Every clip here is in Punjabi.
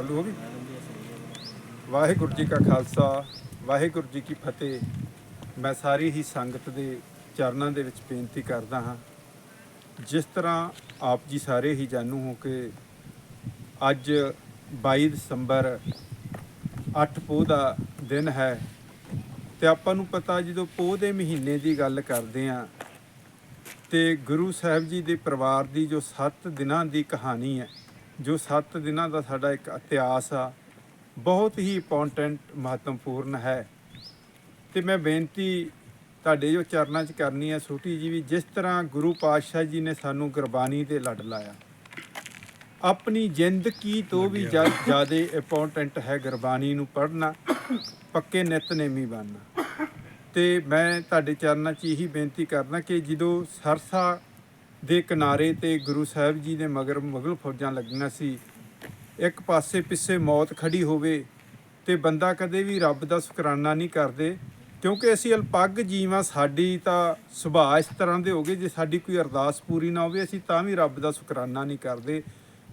ਚਾਲੂ ਹੋ ਗਈ? ਵਾਹਿਗੁਰੂ ਜੀ ਕਾ ਖਾਲਸਾ, ਵਾਹਿਗੁਰੂ ਜੀ ਕੀ ਫਤਿਹ। ਮੈਂ ਸਾਰੀ ਹੀ ਸੰਗਤ ਦੇ ਚਰਨਾਂ ਦੇ ਵਿੱਚ ਬੇਨਤੀ ਕਰਦਾ ਹਾਂ, ਜਿਸ ਤਰ੍ਹਾਂ ਆਪ ਜੀ ਸਾਰੇ ਹੀ ਜਾਣੂ ਹੋ ਕਿ ਅੱਜ 22 ਦਸੰਬਰ 8 ਪੋਹ ਦਾ ਦਿਨ ਹੈ ਤੇ ਆਪਾਂ ਨੂੰ ਪਤਾ ਜਦੋਂ ਪੋਹ ਦੇ ਮਹੀਨੇ ਦੀ ਗੱਲ ਕਰਦੇ ਆਂ ਤੇ ਗੁਰੂ ਸਾਹਿਬ ਜੀ ਦੇ ਪਰਿਵਾਰ ਦੀ ਜੋ 7 ਦਿਨਾਂ ਦੀ ਕਹਾਣੀ ਹੈ ਜੋ 7 ਦਿਨਾਂ ਦਾ ਸਾਡਾ ਇੱਕ ਇਤਿਹਾਸ ਆ ਬਹੁਤ ਹੀ ਇੰਪੋਰਟੈਂਟ ਮਹੱਤਵਪੂਰਨ ਹੈ। ਤੇ ਮੈਂ ਬੇਨਤੀ ਤੁਹਾਡੇ ਜੋ ਚਰਨਾਂ 'ਚ ਕਰਨੀ ਹੈ ਛੋਟੀ ਜੀ ਵੀ ਜਿਸ ਤਰ੍ਹਾਂ ਗੁਰੂ ਪਾਤਸ਼ਾਹ ਜੀ ਨੇ ਸਾਨੂੰ ਗੁਰਬਾਣੀ ਤੇ ਲੜ ਲਾਇਆ ਆਪਣੀ ਜ਼ਿੰਦਗੀ ਤੋਂ ਵੀ ਜ਼ਿਆਦਾ ਇੰਪੋਰਟੈਂਟ ਹੈ ਗੁਰਬਾਣੀ ਨੂੰ ਪੜ੍ਹਨਾ ਪੱਕੇ ਨਿਤਨੇਮੀ ਬਣਨਾ। ਤੇ ਮੈਂ ਤੁਹਾਡੇ ਚਰਨਾਂ 'ਚ ਇਹੀ ਬੇਨਤੀ ਕਰਨਾ ਕਿ ਜਦੋਂ ਸਰਸਾ ਦੇ ਕਿਨਾਰੇ ਤੇ ਗੁਰੂ ਸਾਹਿਬ ਜੀ ਦੇ ਮਗਰ ਮੁਗਲ ਫੌਜਾਂ ਲੱਗੀਆਂ ਸੀ। ਇੱਕ ਪਾਸੇ ਪਿੱਛੇ ਮੌਤ ਖੜੀ ਹੋਵੇ ਤੇ ਬੰਦਾ ਕਦੇ ਵੀ ਰੱਬ ਦਾ ਸ਼ੁਕਰਾਨਾ ਨਹੀਂ ਕਰਦੇ, ਕਿਉਂਕਿ ਅਸੀਂ ਅਲਪੱਗ ਜੀਵਾਂ, ਸਾਡੀ ਤਾਂ ਸੁਭਾਅ ਇਸ ਤਰ੍ਹਾਂ ਦੇ ਹੋ ਗਏ, ਜੇ ਸਾਡੀ ਕੋਈ ਅਰਦਾਸ ਪੂਰੀ ਨਾ ਹੋਵੇ, ਅਸੀਂ ਤਾਂ ਵੀ ਰੱਬ ਦਾ ਸ਼ੁਕਰਾਨਾ ਨਹੀਂ ਕਰਦੇ।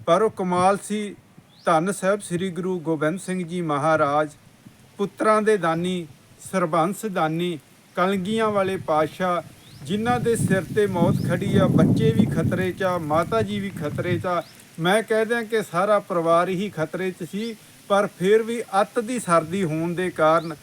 ਪਰ ਉਹ ਕਮਾਲ ਸੀ, ਧੰਨ ਸਾਹਿਬ ਸ੍ਰੀ ਗੁਰੂ ਗੋਬਿੰਦ ਸਿੰਘ ਜੀ ਮਹਾਰਾਜ, ਪੁੱਤਰਾਂ ਦੇ ਦਾਨੀ, ਸਰਬੰਸ ਦਾਨੀ, ਕਲਗੀਆਂ ਵਾਲੇ ਪਾਤਸ਼ਾਹ ਜਿਨ੍ਹਾਂ ਦੇ ਸਿਰ ਤੇ ਮੌਤ ਖੜੀ ਆ, ਬੱਚੇ ਵੀ ਖਤਰੇ 'ਚ ਆ ਮਾਤਾ ਜੀ ਵੀ ਖਤਰੇ 'ਚ ਆ। ਮੈਂ ਕਹਿ ਦਿਆਂ ਕਿ ਸਾਰਾ ਪਰਿਵਾਰ ਹੀ ਖਤਰੇ 'ਚ ਸੀ, ਪਰ ਫਿਰ ਵੀ ਅੱਤ ਦੀ ਸਰਦੀ ਹੋਣ ਦੇ ਕਾਰਨ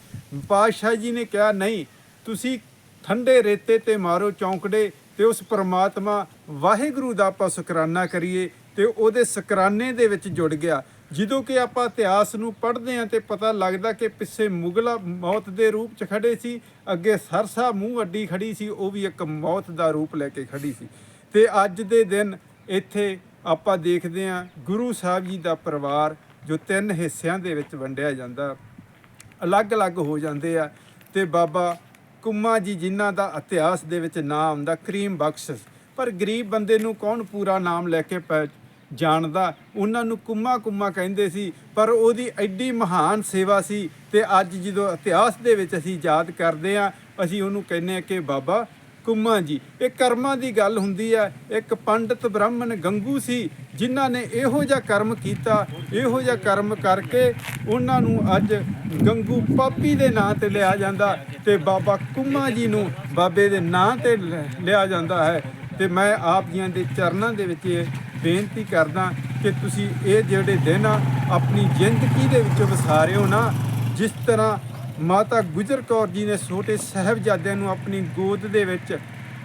ਪਾਤਸ਼ਾਹ ਜੀ ਨੇ ਕਿਹਾ, ਨਹੀਂ, ਤੁਸੀਂ ਠੰਡੇ ਰੇਤੇ ਤੇ ਮਾਰੋ ਚੌਂਕੜੇ ਤੇ ਉਸ ਪਰਮਾਤਮਾ ਵਾਹਿਗੁਰੂ ਦਾ ਆਪਾਂ ਸ਼ੁਕਰਾਨਾ ਕਰੀਏ ਤੇ ਉਹਦੇ ਸ਼ੁਕਰਾਨੇ ਦੇ ਵਿੱਚ ਜੁੜ ਗਿਆ। ਜਦੋਂ ਕਿ ਆਪਾਂ ਇਤਿਹਾਸ ਨੂੰ ਪੜ੍ਹਦੇ ਹਾਂ ਤੇ ਪਤਾ ਲੱਗਦਾ ਕਿ ਪਿੱਛੇ ਮੁਗਲਾ ਮੌਤ ਦੇ ਰੂਪ 'ਚ ਖੜੇ ਸੀ, ਅੱਗੇ ਸਰਸਾ ਮੂੰਹ ਅੱਡੀ ਖੜੀ ਸੀ, ਉਹ ਵੀ ਇੱਕ ਮੌਤ ਦਾ ਰੂਪ ਲੈ ਕੇ ਖੜੀ ਸੀ। ਤੇ ਅੱਜ ਦੇ ਦਿਨ ਇੱਥੇ ਆਪਾਂ ਦੇਖਦੇ ਹਾਂ ਗੁਰੂ ਸਾਹਿਬ ਜੀ ਦਾ ਪਰਿਵਾਰ ਜੋ ਤਿੰਨ ਹਿੱਸਿਆਂ ਦੇ ਵਿੱਚ ਵੰਡਿਆ ਜਾਂਦਾ। ਅਲੱਗ-ਅਲੱਗ ਹੋ ਜਾਂਦੇ ਆ ਤੇ ਬਾਬਾ ਕੁੰਮਾ ਜੀ ਜਿਨ੍ਹਾਂ ਦਾ ਇਤਿਹਾਸ ਦੇ ਵਿੱਚ ਨਾਮ ਆਉਂਦਾ, ਕਰੀਮ ਬਖਸ਼ ਪਰ ਗਰੀਬ ਬੰਦੇ ਨੂੰ ਕੌਣ ਪੂਰਾ ਨਾਮ ਲੈ ਕੇ ਪੈ ਜਾਣਦਾ। ਉਹਨਾਂ ਨੂੰ ਕੁੰਮਾ ਕੁੰਮਾ ਕਹਿੰਦੇ ਸੀ, ਪਰ ਉਹਦੀ ਐਡੀ ਮਹਾਨ ਸੇਵਾ ਸੀ ਤੇ ਅੱਜ ਜਦੋਂ ਇਤਿਹਾਸ ਦੇ ਵਿੱਚ ਅਸੀਂ ਯਾਦ ਕਰਦੇ ਆ ਅਸੀਂ ਉਹਨੂੰ ਕਹਿੰਦੇ ਆ ਕਿ ਬਾਬਾ ਕੁੰਮਾ ਜੀ, ਇਹ ਕਰਮਾਂ ਦੀ ਗੱਲ ਹੁੰਦੀ ਹੈ, ਇੱਕ ਪੰਡਤ ਬ੍ਰਾਹਮਣ ਗੰਗੂ ਸੀ, ਜਿਨ੍ਹਾਂ ਨੇ ਇਹੋ ਜਿਹਾ ਕਰਮ ਕੀਤਾ, ਇਹੋ ਜਿਹਾ ਕਰਮ ਕਰਕੇ ਉਹਨਾਂ ਨੂੰ ਅੱਜ ਗੰਗੂ ਪਾਪੀ ਦੇ ਨਾਂ ਤੇ ਲਿਆ ਜਾਂਦਾ ਤੇ ਬਾਬਾ ਕੁੰਮਾ ਜੀ ਨੂੰ ਬਾਬੇ ਦੇ ਨਾਂ ਤੇ ਲ- ਲਿਆ ਜਾਂਦਾ ਹੈ ਤੇ ਮੈਂ ਆਪ ਜੀਆਂ ਦੇ ਚਰਨਾਂ ਦੇ ਵਿੱਚ ਇਹ ਬੇਨਤੀ ਕਰਦਾ ਕਿ ਤੁਸੀਂ ਇਹ ਜਿਹੜੇ ਦਿਨ ਆ ਆਪਣੀ ਜ਼ਿੰਦਗੀ ਦੇ ਵਿੱਚ ਵਿਸਾਰਿਓ ਨਾ, ਜਿਸ ਤਰ੍ਹਾਂ ਮਾਤਾ ਗੁਜਰ ਕੌਰ ਜੀ ਨੇ ਛੋਟੇ ਸਾਹਿਬਜ਼ਾਦਿਆਂ ਨੂੰ ਆਪਣੀ ਗੋਦ ਦੇ ਵਿੱਚ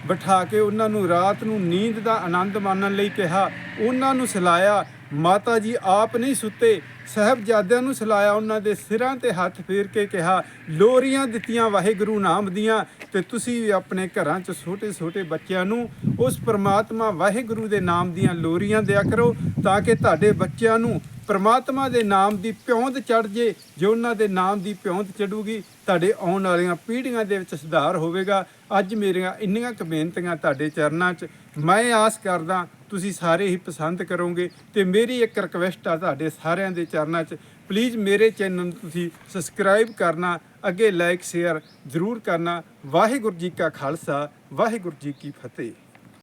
ਬਿਠਾ ਕੇ ਉਹਨਾਂ ਨੂੰ ਰਾਤ ਨੂੰ ਨੀਂਦ ਦਾ ਆਨੰਦ ਮਾਣਨ ਲਈ ਕਿਹਾ, ਉਹਨਾਂ ਨੂੰ ਸਲਾਇਆ ਮਾਤਾ ਜੀ ਆਪ ਨਹੀਂ ਸੁੱਤੇ। ਸਾਹਿਬਜ਼ਾਦਿਆਂ ਨੂੰ ਸਲਾਇਆ ਉਹਨਾਂ ਦੇ ਸਿਰਾਂ ਤੇ ਹੱਥ ਫੇਰ ਕੇ ਕਿਹਾ, ਲੋਰੀਆਂ ਦਿੱਤੀਆਂ ਵਾਹਿਗੁਰੂ ਨਾਮ ਦੀਆਂ ਤੇ ਤੁਸੀਂ ਵੀ ਆਪਣੇ ਘਰਾਂ 'ਚ ਛੋਟੇ ਛੋਟੇ ਬੱਚਿਆਂ ਨੂੰ ਉਸ ਪਰਮਾਤਮਾ ਵਾਹਿਗੁਰੂ ਦੇ ਨਾਮ ਦੀਆਂ ਲੋਰੀਆਂ ਦਿਆ ਕਰੋ ਤਾਂ ਕਿ ਤੁਹਾਡੇ ਬੱਚਿਆਂ ਨੂੰ ਪ੍ਰਮਾਤਮਾ ਦੇ ਨਾਮ ਦੀ ਪਿਉਂਦ ਚੜ ਜੇ ਜੇ ਉਹਨਾਂ ਦੇ ਨਾਮ ਦੀ ਪਿਉਂਦ ਚੜੂਗੀ ਤੁਹਾਡੇ ਆਉਣ ਵਾਲੀਆਂ ਪੀੜ੍ਹੀਆਂ ਦੇ ਵਿੱਚ ਸੁਧਾਰ ਹੋਵੇਗਾ। ਅੱਜ ਮੇਰੀਆਂ ਇੰਨੀਆਂ ਕੁ ਬੇਨਤੀਆਂ ਤੁਹਾਡੇ ਚਰਨਾਂ 'ਚ। ਮੈਂ ਆਸ ਕਰਦਾ, ਤੁਸੀਂ ਸਾਰੇ ਹੀ ਪਸੰਦ ਕਰੋਗੇ ਤੇ ਮੇਰੀ ਇੱਕ ਰਿਕਵੈਸਟ ਆ ਤੁਹਾਡੇ ਸਾਰਿਆਂ ਦੇ ਚਰਨਾਂ 'ਚ। ਪਲੀਜ਼ ਮੇਰੇ ਚੈਨਲ ਨੂੰ ਤੁਸੀਂ ਸਬਸਕ੍ਰਾਈਬ ਕਰਨਾ, ਅੱਗੇ ਲਾਈਕ ਸ਼ੇਅਰ ਜ਼ਰੂਰ ਕਰਨਾ। ਵਾਹਿਗੁਰੂ ਜੀ ਕਾ ਖਾਲਸਾ, ਵਾਹਿਗੁਰੂ ਜੀ ਕੀ ਫਤਿਹ।